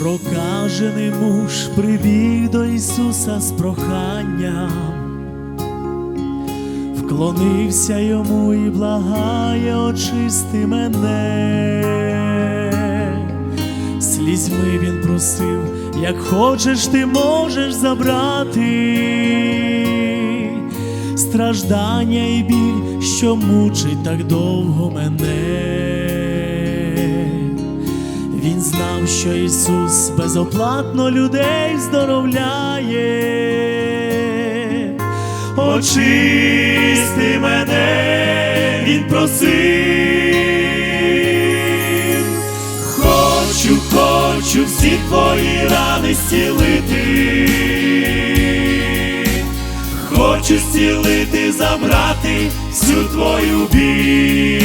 Знеможений муж прибіг до Ісуса з проханням, вклонився йому і благає, очисти мене. Слізьми він просив, як хочеш, ти можеш забрати страждання і біль, що мучить так довго мене. Він знав, що Ісус безоплатно людей здоровляє. Очисти мене, він просив. Хочу, хочу всі твої рани зцілити. Хочу зцілити, забрати всю твою біль.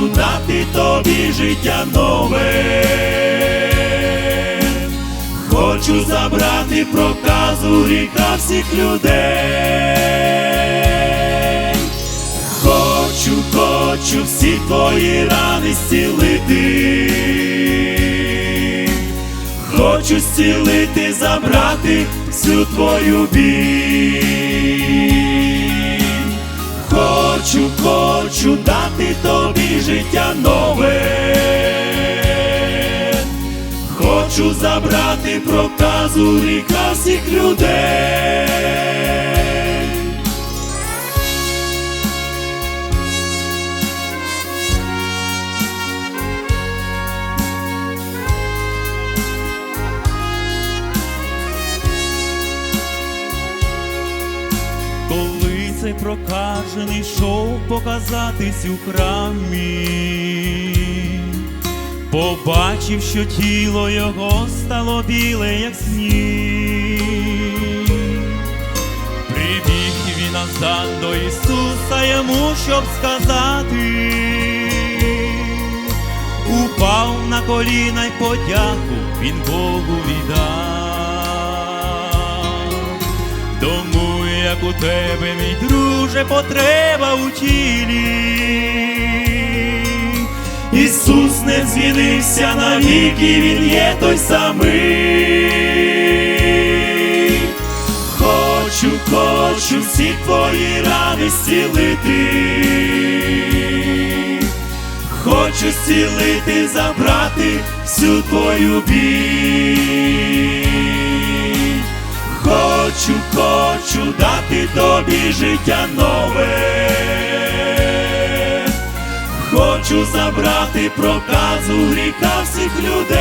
Хочу дати тобі життя нове. Хочу забрати проказу гріха всіх людей. Хочу, хочу всі твої рани зцілити. Хочу зцілити, забрати всю твою біль. Хочу, хочу дати тобі життя нове. Хочу забрати проказу ріка всіх людей. Цей прокажений йшов показатись у храмі, побачив, що тіло його стало біле, як сніг. Прибіг він назад до Ісуса йому, щоб сказати, упав на коліна й подяку він Богу віддав. Тому як у тебе, мій друже, потреба у тілі. Ісус не змінився навіки, Він є той самий. Хочу, хочу всі твої рани зцілити. Хочу зцілити, забрати всю твою біль. Хочу, хочу дати тобі життя нове. Хочу забрати проказу гріха всіх людей.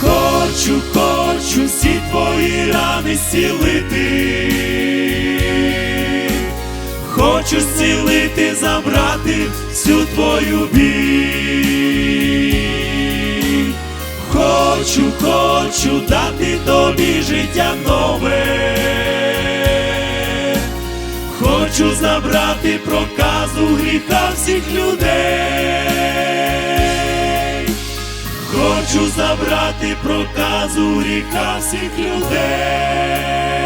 Хочу, хочу всі твої рани зцілити. Хочу зцілити, забрати всю твою біль. Хочу, хочу дати тобі життя нове. Хочу забрати проказу гріха всіх людей. Хочу забрати проказу гріха всіх людей.